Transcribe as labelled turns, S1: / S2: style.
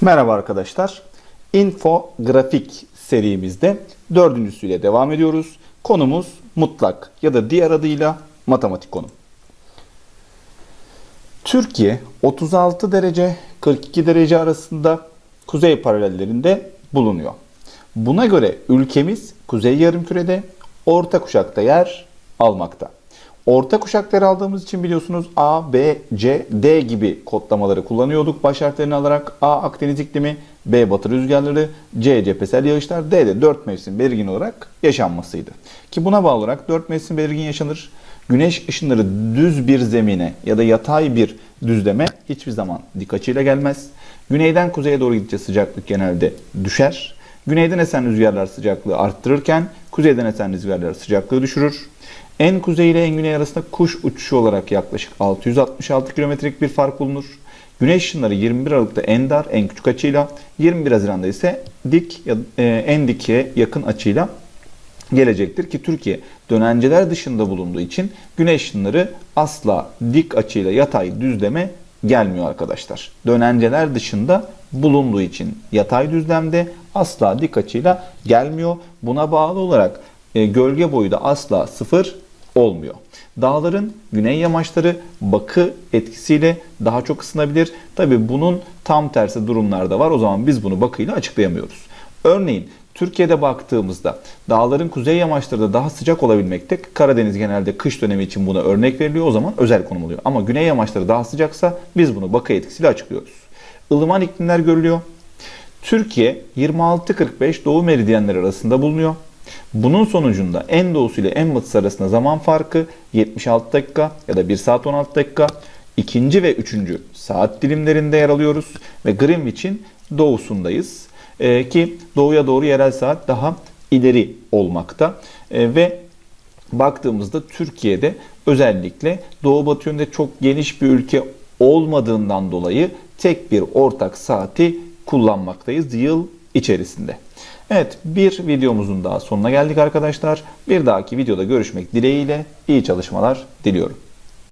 S1: Merhaba arkadaşlar. Infografik serimizde dördüncüsüyle devam ediyoruz. Konumuz mutlak ya da diğer adıyla matematik konum. Türkiye 36 derece 42 derece arasında kuzey paralellerinde bulunuyor. Buna göre ülkemiz kuzey yarımkürede orta kuşakta yer almakta. Orta kuşakları aldığımız için biliyorsunuz A, B, C, D gibi kodlamaları kullanıyorduk. Baş harflerini alarak A Akdeniz iklimi, B Batı rüzgarları, C cephesel yağışlar, D de 4 mevsim belirgin olarak yaşanmasıydı. Ki buna bağlı olarak 4 mevsim belirgin yaşanır. Güneş ışınları düz bir zemine ya da yatay bir düzleme hiçbir zaman dik açıyla gelmez. Güneyden kuzeye doğru gidince sıcaklık genelde düşer. Güneyden esen rüzgarlar sıcaklığı arttırırken kuzeyden esen rüzgarlar sıcaklığı düşürür. En kuzey ile en güney arasında kuş uçuşu olarak yaklaşık 666 kilometrelik bir fark bulunur. Güneş ışınları 21 Aralık'ta en dar, en küçük açıyla, 21 Haziran'da ise dik e, en dike yakın açıyla gelecektir ki Türkiye dönenceler dışında bulunduğu için güneş ışınları asla dik açıyla yatay düzleme gelmiyor arkadaşlar. Dönenceler dışında bulunduğu için yatay düzlemde asla dik açıyla gelmiyor. Buna bağlı olarak e, gölge boyu da asla sıfır olmuyor. Dağların güney yamaçları bakı etkisiyle daha çok ısınabilir. Tabi bunun tam tersi durumlarda var. O zaman biz bunu bakıyla açıklayamıyoruz. Örneğin Türkiye'de baktığımızda dağların kuzey yamaçları da daha sıcak olabilmekte. Karadeniz genelde kış dönemi için buna örnek veriliyor. O zaman özel konum oluyor. Ama güney yamaçları daha sıcaksa biz bunu bakı etkisiyle açıklıyoruz. Ilıman iklimler görülüyor. Türkiye 26-45 doğu meridyenleri arasında bulunuyor. Bunun sonucunda en doğusu ile en batısı arasında zaman farkı 76 dakika ya da 1 saat 16 dakika. İkinci ve üçüncü saat dilimlerinde yer alıyoruz ve Greenwich'in doğusundayız. Ee, ki doğuya doğru yerel saat daha ileri olmakta. Ee, ve baktığımızda Türkiye'de özellikle doğu batı yönde çok geniş bir ülke olmadığından dolayı tek bir ortak saati kullanmaktayız yıl içerisinde. Evet bir videomuzun daha sonuna geldik arkadaşlar. Bir dahaki videoda görüşmek dileğiyle iyi çalışmalar diliyorum.